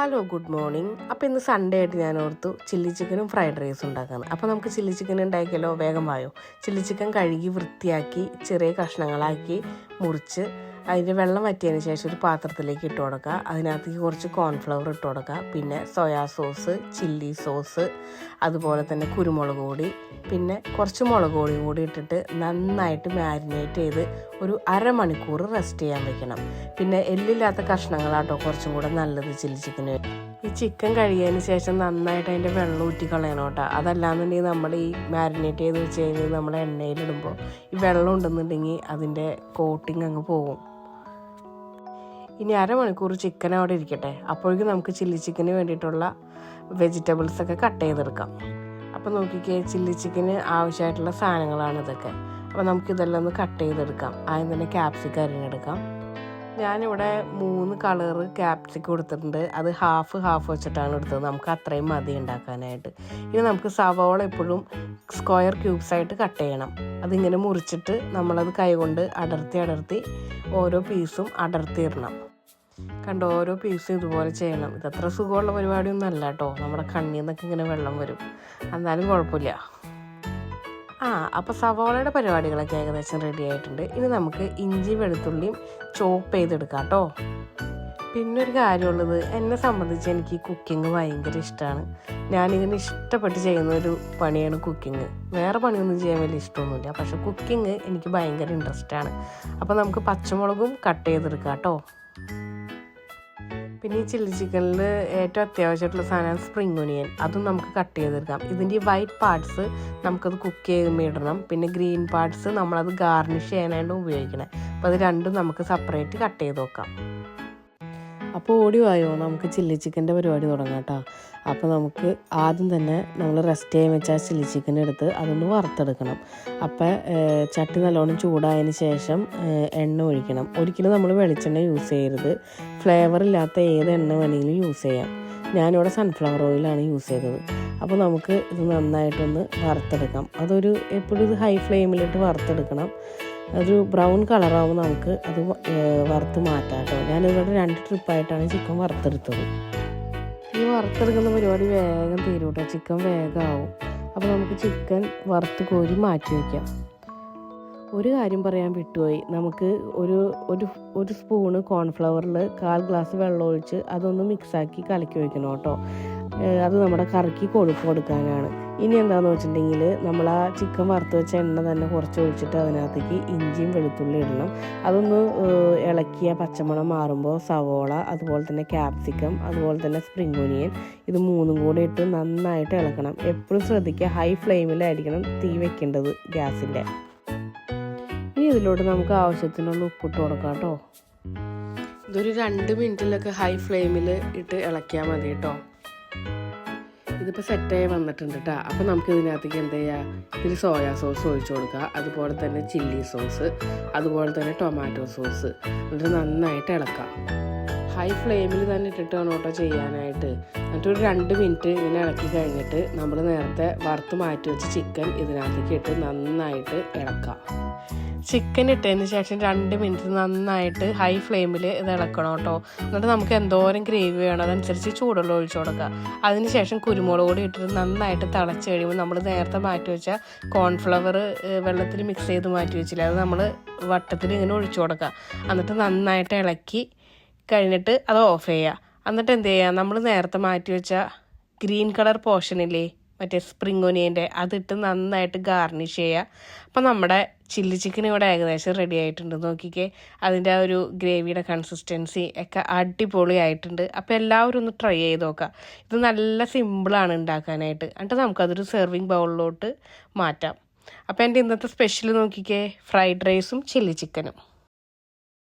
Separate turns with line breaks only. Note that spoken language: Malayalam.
ഹലോ ഗുഡ് മോർണിംഗ് അപ്പോൾ ഇന്ന് സൺഡേ ആയിട്ട് ഞാൻ ഓർത്തു ചില്ലി ചിക്കനും ഫ്രൈഡ് റൈസും ഉണ്ടാക്കാൻ അപ്പോൾ നമുക്ക് ചില്ലി ചിക്കൻ ഉണ്ടാക്കിയല്ലോ വേഗം വായോ. ചില്ലി ചിക്കൻ കഴുകി വൃത്തിയാക്കി ചെറിയ കഷ്ണങ്ങളാക്കി മുറിച്ച് അതിന്റെ വെള്ളം വറ്റിയതിന് ശേഷം ഒരു പാത്രത്തിലേക്ക് ഇട്ട് കൊടുക്കുക. അതിനകത്തേക്ക് കുറച്ച് കോൺഫ്ലവർ ഇട്ട് കൊടുക്കുക. പിന്നെ സോയാ സോസ് ചില്ലി സോസ് അതുപോലെ തന്നെ കുരുമുളക് പൊടി പിന്നെ കുറച്ച് മുളക് പൊടിയും കൂടി ഇട്ടിട്ട് നന്നായിട്ട് മാരിനേറ്റ് ചെയ്ത് ഒരു അരമണിക്കൂർ റെസ്റ്റ് ചെയ്യാൻ വെക്കണം. പിന്നെ എല്ലില്ലാത്ത കഷ്ണങ്ങളാട്ടോ കുറച്ചും കൂടെ നല്ലത് ചില്ലി ചിക്കന് ഈ ചിക്കൻ കഴിയതിന് ശേഷം നന്നായിട്ട് അതിന്റെ വെള്ളം ഊറ്റി കളയണം കേട്ടോ. അതല്ലാന്നുണ്ടെങ്കിൽ നമ്മൾ ഈ മാരിനേറ്റ് ചെയ്ത് വെച്ച് കഴിഞ്ഞാൽ നമ്മൾ എണ്ണയിലിടുമ്പോൾ ഈ വെള്ളം ഉണ്ടെന്നുണ്ടെങ്കിൽ അതിന്റെ കോട്ടിങ് അങ്ങ് പോകും. ഇനി അരമണിക്കൂർ ചിക്കൻ അവിടെ ഇരിക്കട്ടെ. അപ്പോഴേക്കും നമുക്ക് ചില്ലി ചിക്കന് വേണ്ടിയിട്ടുള്ള വെജിറ്റബിൾസ് ഒക്കെ കട്ട് ചെയ്തെടുക്കാം. അപ്പോൾ നോക്കിക്കേ ചില്ലി ചിക്കന് ആവശ്യമായിട്ടുള്ള സാധനങ്ങളാണ് ഇതൊക്കെ. അപ്പോൾ നമുക്കിതെല്ലാം ഒന്ന് കട്ട് ചെയ്തെടുക്കാം. ആദ്യം തന്നെ ക്യാപ്സിക്കം ഞാനിവിടെ മൂന്ന് കളറ് ക്യാപ്സിക്ക് കൊടുത്തിട്ടുണ്ട്. അത് ഹാഫ് ഹാഫ് വെച്ചിട്ടാണ് എടുത്തത്. നമുക്ക് അത്രയും മതി ഉണ്ടാക്കാനായിട്ട്. ഇനി നമുക്ക് സവോള എപ്പോഴും സ്ക്വയർ ക്യൂബ്സ് ആയിട്ട് കട്ട് ചെയ്യണം. അതിങ്ങനെ മുറിച്ചിട്ട് നമ്മളത് കൈകൊണ്ട് അടർത്തി അടർത്തി ഓരോ പീസും അടർത്തിയിടണം കണ്ട ഓരോ പീസും ഇതുപോലെ ചെയ്യണം. ഇതത്ര സുഖമുള്ള പരിപാടിയൊന്നും അല്ല കേട്ടോ. നമ്മുടെ കണ്ണിൽ നിന്നൊക്കെ ഇങ്ങനെ വെള്ളം വരും. എന്നാലും കുഴപ്പമില്ല. ആ അപ്പോൾ സവാളയുടെ പരിപാടികളൊക്കെ ഏകദേശം റെഡി ആയിട്ടുണ്ട്. ഇനി നമുക്ക് ഇഞ്ചി വെളുത്തുള്ളിയും ചോപ്പ് ചെയ്തെടുക്കാം കേട്ടോ. പിന്നെ ഒരു കാര്യമുള്ളത് എന്നെ സംബന്ധിച്ച് എനിക്ക് കുക്കിംഗ് ഭയങ്കര ഇഷ്ടമാണ് ഞാനിങ്ങനെ ഇഷ്ടപ്പെട്ട് ചെയ്യുന്ന ഒരു പണിയാണ് കുക്കിംഗ് വേറെ പണിയൊന്നും ചെയ്യാൻ വലിയ ഇഷ്ടമൊന്നുമില്ല. പക്ഷെ കുക്കിംഗ് എനിക്ക് ഭയങ്കര ഇൻട്രസ്റ്റ് ആണ്. അപ്പോൾ നമുക്ക് പച്ചമുളകും കട്ട് ചെയ്തെടുക്കാം കേട്ടോ. പിന്നെ ഈ ചില്ലി ചിക്കനിൽ ഏറ്റവും അത്യാവശ്യമായിട്ടുള്ള സാധനമാണ് സ്പ്രിംഗ് ഒനിയൻ അതും നമുക്ക് കട്ട് ചെയ്തെടുക്കാം ഇതിന്റെ വൈറ്റ് പാർട്സ് നമുക്കത് കുക്ക് ചെയ്യുമ്പോൾ ഇടണം. പിന്നെ ഗ്രീൻ പാർട്സ് നമ്മളത് ഗാർണിഷ് ചെയ്യാനായിട്ട് ഉപയോഗിക്കണം. അപ്പോൾ അത് രണ്ടും നമുക്ക് സെപ്പറേറ്റ് കട്ട് ചെയ്ത് വെക്കാം. അപ്പോൾ ഓടി വായോ നമുക്ക് ചില്ലി ചിക്കന്റെ പരിപാടി തുടങ്ങാം കേട്ടോ അപ്പോൾ നമുക്ക് ആദ്യം തന്നെ നമ്മൾ റെസ്റ്റ് ചെയ്യാൻ വെച്ച ചില്ലി ചിക്കൻ എടുത്ത് അതൊന്ന് വറുത്തെടുക്കണം. അപ്പോൾ ചട്ടി നല്ലോണം ചൂടായതിന് ശേഷം എണ്ണ ഒഴിക്കണം. ഒരിക്കലും നമ്മൾ വെളിച്ചെണ്ണ യൂസ് ചെയ്യരുത്. ഫ്ലേവർ ഇല്ലാത്ത ഏത് എണ്ണ വേണമെങ്കിലും യൂസ് ചെയ്യാം. ഞാനിവിടെ സൺഫ്ലവർ ഓയിലാണ് യൂസ് ചെയ്തത്. അപ്പോൾ നമുക്ക് ഇത് നന്നായിട്ടൊന്ന് വറുത്തെടുക്കാം. അതൊരു എപ്പോഴും ഇത് ഹൈ ഫ്ലെയിമിലിട്ട് വറുത്തെടുക്കണം. ഒരു ബ്രൗൺ കളറാകുമ്പോൾ നമുക്ക് അത് വറുത്ത് മാറ്റാം കേട്ടോ. ഞാനിവിടെ രണ്ട് ട്രിപ്പായിട്ടാണ് ചിക്കൻ വറുത്തെടുത്തത്. ഈ വറുത്തെടുക്കുന്ന പരിപാടി വേഗം തീരും കേട്ടോ. ചിക്കൻ വേഗമാവും അപ്പോൾ നമുക്ക് ചിക്കൻ വറുത്ത് കോരി മാറ്റി വയ്ക്കാം ഒരു കാര്യം പറയാൻ വിട്ടുപോയി. നമുക്ക് ഒരു ഒരു ഒരു സ്പൂണ് കോൺഫ്ലവറിൽ കാൽ ഗ്ലാസ് വെള്ളം ഒഴിച്ച് അതൊന്ന് മിക്സാക്കി കലക്കി വയ്ക്കണം കേട്ടോ. അത് നമ്മുടെ കറിക്ക് കൊഴുപ്പ് കൊടുക്കാനാണ്. ഇനി എന്താണെന്ന് വെച്ചിട്ടുണ്ടെങ്കിൽ നമ്മൾ ആ ചിക്കൻ വറുത്ത് വെച്ച എണ്ണ തന്നെ കുറച്ച് ഒഴിച്ചിട്ട് അതിനകത്തേക്ക് ഇഞ്ചിയും വെളുത്തുള്ളി ഇടണം. അതൊന്ന് ഇളക്കിയ പച്ചമണം മാറുമ്പോൾ സവോള അതുപോലെ തന്നെ ക്യാപ്സിക്കം അതുപോലെ തന്നെ സ്പ്രിംഗ് ഒനിയൻ ഇത് മൂന്നും കൂടി ഇട്ട് നന്നായിട്ട് ഇളക്കണം. എപ്പോഴും ശ്രദ്ധിക്കുക ഹൈ ഫ്ലെയിമിലായിരിക്കണം തീ വെക്കേണ്ടത് ഗ്യാസിന്റെ. ഇനി ഇതിലോട്ട് നമുക്ക് ആവശ്യത്തിനുള്ള ഉപ്പിട്ട് കൊടുക്കാം കേട്ടോ. ഇതൊരു രണ്ട് മിനിറ്റിലൊക്കെ ഹൈ ഫ്ലെയിമിൽ ഇട്ട് ഇളക്കിയാൽ മതി കേട്ടോ. ഇതിപ്പോൾ സെറ്റായി വന്നിട്ടുണ്ട് കേട്ടോ അപ്പോൾ നമുക്ക് ഇതിനകത്തേക്ക് എന്ത് ചെയ്യുക ഇത്തിരി സോയാ സോസ് ഒഴിച്ചു കൊടുക്കുക അതുപോലെ തന്നെ ചില്ലി സോസ് അതുപോലെ തന്നെ ടൊമാറ്റോ സോസ് എന്നിട്ട് നന്നായിട്ട് ഇളക്കാം. ഹൈ ഫ്ലെയിമിൽ തന്നെ ഇട്ടിട്ട് വേണം കേട്ടോ ചെയ്യാനായിട്ട്. എന്നിട്ട് ഒരു രണ്ട് മിനിറ്റ് ഇങ്ങനെ ഇളക്കി കഴിഞ്ഞിട്ട് നമ്മൾ നേരത്തെ വറുത്ത് മാറ്റി വെച്ച ചിക്കൻ ഇതിനകത്തേക്ക് ഇട്ട് നന്നായിട്ട് ഇളക്കാം ചിക്കൻ ഇട്ടതിന് ശേഷം രണ്ട് മിനിറ്റ് നന്നായിട്ട് ഹൈ ഫ്ലെയിമിൽ ഇത് ഇളക്കണം കേട്ടോ. എന്നിട്ട് നമുക്ക് എന്തോരം ഗ്രേവി വേണം അതനുസരിച്ച് ചൂടുള്ള ഒഴിച്ചു കൊടുക്കുക. അതിനുശേഷം കുരുമുളക് കൂടി ഇട്ടിട്ട് നന്നായിട്ട് തിളച്ച് കഴിയുമ്പോൾ നമ്മൾ നേരത്തെ മാറ്റി വെച്ച കോൺഫ്ലവർ വെള്ളത്തിൽ മിക്സ് ചെയ്ത് മാറ്റി വെച്ചില്ല അത് നമ്മൾ വട്ടത്തിൽ ഇങ്ങനെ ഒഴിച്ചു കൊടുക്കുക. എന്നിട്ട് നന്നായിട്ട് ഇളക്കി കഴിഞ്ഞിട്ട് അത് ഓഫ് ചെയ്യുക എന്നിട്ട് എന്ത് ചെയ്യുക നമ്മൾ നേരത്തെ മാറ്റി വെച്ച ഗ്രീൻ കളർ പോർഷനില്ലേ മറ്റേ സ്പ്രിംഗ് ഒനിയന്റെ അതിട്ട് നന്നായിട്ട് ഗാർണിഷ് ചെയ്യുക അപ്പം നമ്മുടെ ചില്ലി ചിക്കൻ ഇവിടെ ഏകദേശം റെഡി ആയിട്ടുണ്ട്. നോക്കിക്കേ. അതിന്റെ ആ ഒരു ഗ്രേവിയുടെ കൺസിസ്റ്റൻസി ഒക്കെ അടിപൊളി ആയിട്ടുണ്ട്. അപ്പോൾ എല്ലാവരും ഒന്ന് ട്രൈ ചെയ്ത് നോക്കുക ഇത് നല്ല സിമ്പിളാണ് ഉണ്ടാക്കാനായിട്ട്. എന്നിട്ട് നമുക്കതൊരു സെർവിങ് ബൗളിലോട്ട് മാറ്റാം. അപ്പോൾ എന്റെ ഇന്നത്തെ സ്പെഷ്യൽ നോക്കിക്കേ. ഫ്രൈഡ് റൈസും ചില്ലി ചിക്കനും